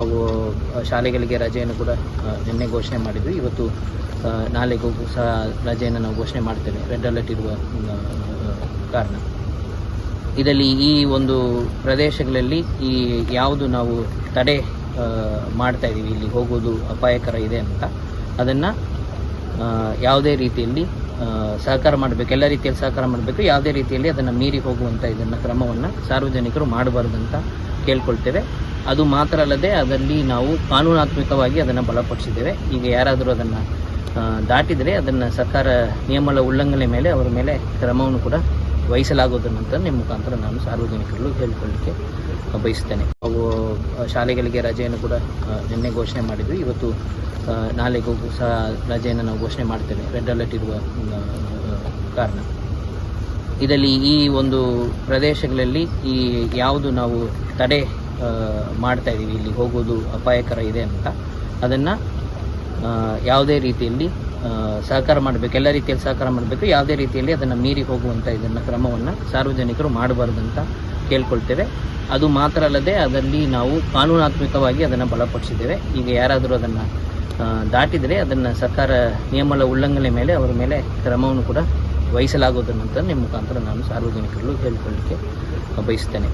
ನಾವು ಶಾಲೆಗಳಿಗೆ ರಜೆಯನ್ನು ಕೂಡ ನಿನ್ನೆ ಘೋಷಣೆ ಮಾಡಿದ್ವಿ ಇವತ್ತು ನಾಳೆಗೂ ಸಹ ರಜೆಯನ್ನು ನಾವು ಘೋಷಣೆ ಮಾಡ್ತೇವೆ. ರೆಡ್ ಅಲರ್ಟ್ ಇರುವ ಕಾರಣ. ಇದರಲ್ಲಿ ಈ ಒಂದು ಪ್ರದೇಶಗಳಲ್ಲಿ ಈ ಯಾವುದು ನಾವು ತಡೆ ಮಾಡ್ತಾ ಇದ್ದೀವಿ ಇಲ್ಲಿ ಹೋಗೋದು ಅಪಾಯಕರ ಇದೆ ಅಂತ. ಅದನ್ನು ಯಾವುದೇ ರೀತಿಯಲ್ಲಿ ಸಹಕಾರ ಮಾಡಬೇಕು, ಎಲ್ಲ ರೀತಿಯಲ್ಲಿ ಸಹಕಾರ ಮಾಡಬೇಕು. ಯಾವುದೇ ರೀತಿಯಲ್ಲಿ ಅದನ್ನು ಮೀರಿ ಹೋಗುವಂಥ ಇದನ್ನು ಕ್ರಮವನ್ನು ಸಾರ್ವಜನಿಕರು ಮಾಡಬಾರ್ದು ಅಂತ ಕೇಳ್ಕೊಳ್ತೇವೆ. ಅದು ಮಾತ್ರ ಅಲ್ಲದೆ ಅದರಲ್ಲಿ ನಾವು ಕಾನೂನಾತ್ಮಕವಾಗಿ ಅದನ್ನು ಬಲಪಡಿಸಿದ್ದೇವೆ. ಈಗ ಯಾರಾದರೂ ಅದನ್ನು ದಾಟಿದರೆ ಅದನ್ನು ಸರ್ಕಾರ ನಿಯಮಗಳ ಉಲ್ಲಂಘನೆ ಮೇಲೆ ಅವರ ಮೇಲೆ ಕ್ರಮವನ್ನು ಕೂಡ ವಹಿಸಲಾಗುವುದನ್ನಂತ ನಿಮ್ಮ ಮುಖಾಂತರ ನಾನು ಸಾರ್ವಜನಿಕರಲ್ಲೂ ಹೇಳಿಕೊಳ್ಳಲಿಕ್ಕೆ ಬಯಸ್ತೇನೆ. ಹಾಗೂ ಶಾಲೆಗಳಿಗೆ ರಜೆಯನ್ನು ಕೂಡ ನಿನ್ನೆ ಘೋಷಣೆ ಮಾಡಿದ್ವಿ. ಇವತ್ತು ನಾಳೆಗೂ ಸಹ ರಜೆಯನ್ನು ನಾವು ಘೋಷಣೆ ಮಾಡ್ತೇವೆ. ರೆಡ್ ಅಲರ್ಟ್ ಇರುವ ಕಾರಣ. ಇದರಲ್ಲಿ ಈ ಒಂದು ಪ್ರದೇಶಗಳಲ್ಲಿ ಈ ಯಾವುದು ನಾವು ತಡೆ ಮಾಡ್ತಾ ಇದ್ದೀವಿ ಇಲ್ಲಿ ಹೋಗೋದು ಅಪಾಯಕರ ಇದೆ ಅಂತ. ಅದನ್ನು ಯಾವುದೇ ರೀತಿಯಲ್ಲಿ ಸಹಕಾರ ಮಾಡಬೇಕು, ಎಲ್ಲ ರೀತಿಯಲ್ಲಿ ಸಹಕಾರ ಮಾಡಬೇಕು, ಯಾವುದೇ ರೀತಿಯಲ್ಲಿ ಅದನ್ನು ಮೀರಿ ಹೋಗುವಂಥ ಇದನ್ನು ಕ್ರಮವನ್ನು ಸಾರ್ವಜನಿಕರು ಮಾಡಬಾರದು ಅಂತ ಕೇಳ್ಕೊಳ್ತೇವೆ. ಅದು ಮಾತ್ರ ಅಲ್ಲದೆ ಅದರಲ್ಲಿ ನಾವು ಕಾನೂನಾತ್ಮಕವಾಗಿ ಅದನ್ನು ಬಲಪಡಿಸಿದ್ದೇವೆ. ಈಗ ಯಾರಾದರೂ ಅದನ್ನು ದಾಟಿದರೆ ಅದನ್ನು ಸರ್ಕಾರ ನಿಯಮಗಳ ಉಲ್ಲಂಘನೆ ಮೇಲೆ ಅವರ ಮೇಲೆ ಕ್ರಮವನ್ನು ಕೂಡ ವಹಿಸಲಾಗುವುದನ್ನು ನಿಮ್ಮ ಮುಖಾಂತರ ನಾನು ಸಾರ್ವಜನಿಕರಲ್ಲೂ ಹೇಳಿಕೊಳ್ಳಲಿಕ್ಕೆ ಬಯಸ್ತೇನೆ.